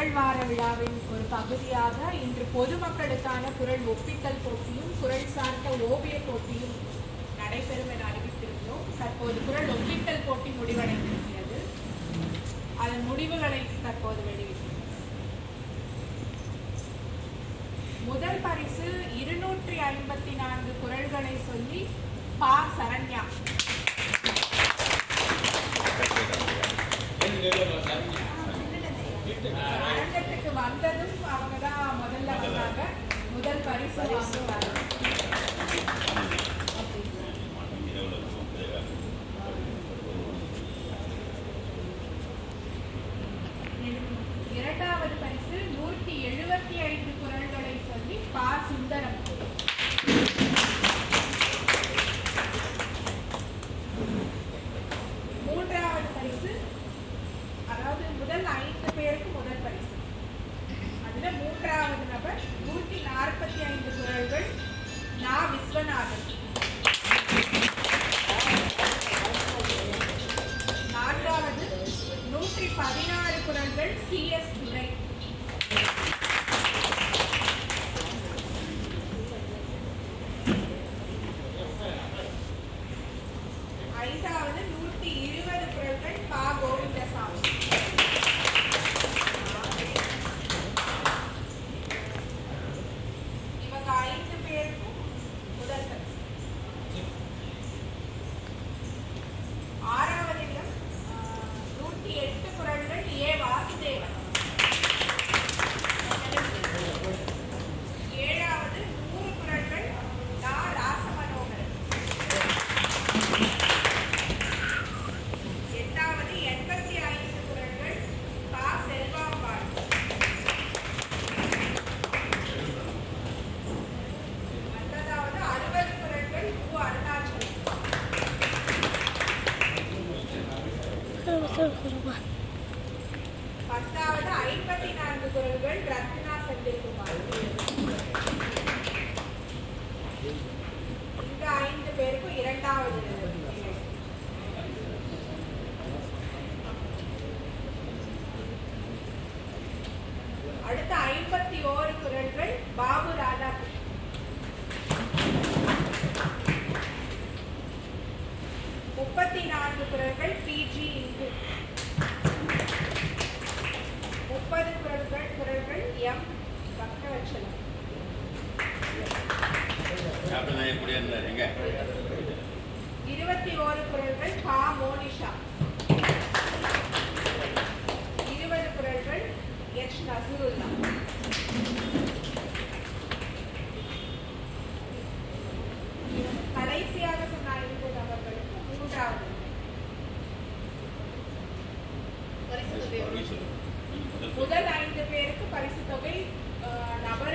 குரல் வார விழாவின் ஒரு பகுதியாக இன்று பொதுமக்களுக்கான குரல் ஒப்பித்தல் போட்டியும் குரல் சார்ந்த ஓவிய போட்டியும் நடைபெறும் என அறிவித்திருந்தோம் தற்போது குரல் ஒப்பித்தல் போட்டி முடிவடைந்திருக்கிறது. அதன் முடிவுகளை தற்போது வெளியிட்டோம் முதல் பரிசு இருநூற்றி ஐம்பத்தி நான்கு குரல்களை சொல்லி பா. சரண்யா. Thank you. வந்ததும் அவங்க தான் முதல்ல வந்தாங்க. முதல் பரிசு வாங்குவாங்க இரண்டாவது பரிசு நூற்றி எழுபத்தி ஐந்து குரல்களை சொல்லி பா சுந்தரம் மூன்றாவது பரிசு அதாவது முதல் ஐந்து பேருக்கு முதல் பரிசு அதுல மூன்றாவது நபர் நூற்றி நாற்பத்தி ஐந்து குரல்கள் நா விஸ்வநாதன் நான்காவது நூற்றி பதினாறு குரல்கள் சி எஸ் துரை ஐந்தாவது நூற்றி இருபது குரல்கள் பா கோவிந்தசாமி இவங்க ஐந்து பேருக்கும் முதல் பரிசு ஆறாவது இடம் ஆஹ், நூற்றி எட்டு குரல்கள் ஏ வாசுதேவன் ஏழாவது நூறு குரல்கள் நா ராசமனோகரன் எட்டாவது எண்பத்தி ஐந்து குரல்கள் பா செல்வாம்பாள் ஒன்பதாவது அறுபது குரல்கள் கு அருணாச்சலம் Sabah sabah sabah. பத்தாவது ஐம்பத்தி நான்கு குரல்கள் ரத்னா செந்தில்குமார் இந்த ஐந்து பேருக்கும் இரண்டாவது நிலை. அடுத்த ஐம்பத்தி ஓரு குரல்கள் பாபு ராதாகிருஷ்ணன் முப்பத்தி நான்கு குரல்கள் பிஜி இந்து முப்பது குரல்கள் குரல்கள் எம் பக்தவச்சலம் இருபத்தி ஓரு குரல்கள் கா மோனிஷா இருபது குரல்கள் எச் நசருல்லா கடைசியாக சொன்ன ஐந்து நபர்களுக்கு மூன்றாவது முதல் ஐந்து பேருக்கு பரிசு தொகை நபர்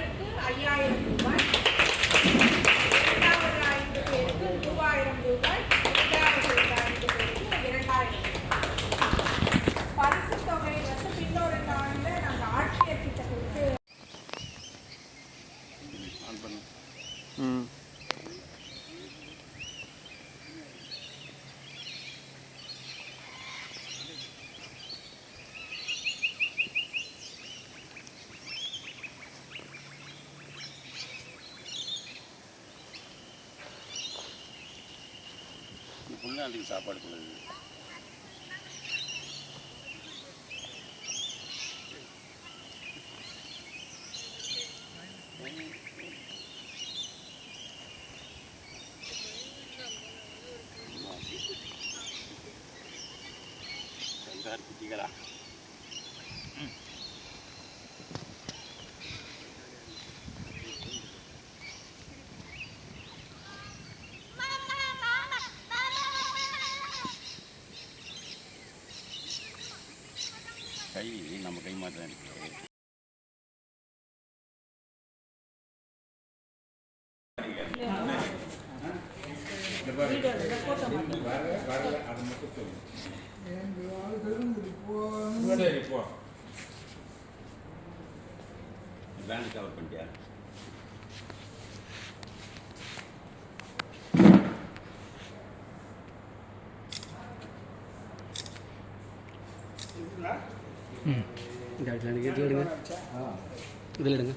புண்ணாண்டிக்கு சாப்பாடு கொடுக்குது ரெண்டாயிரம் குட்டிகளா கல்வி நம்ம கை மாதிரி பேண்ட் கவர் பண்ணிட்டியா இந்த இடத்துல எடுங்க இதில் எடுங்க.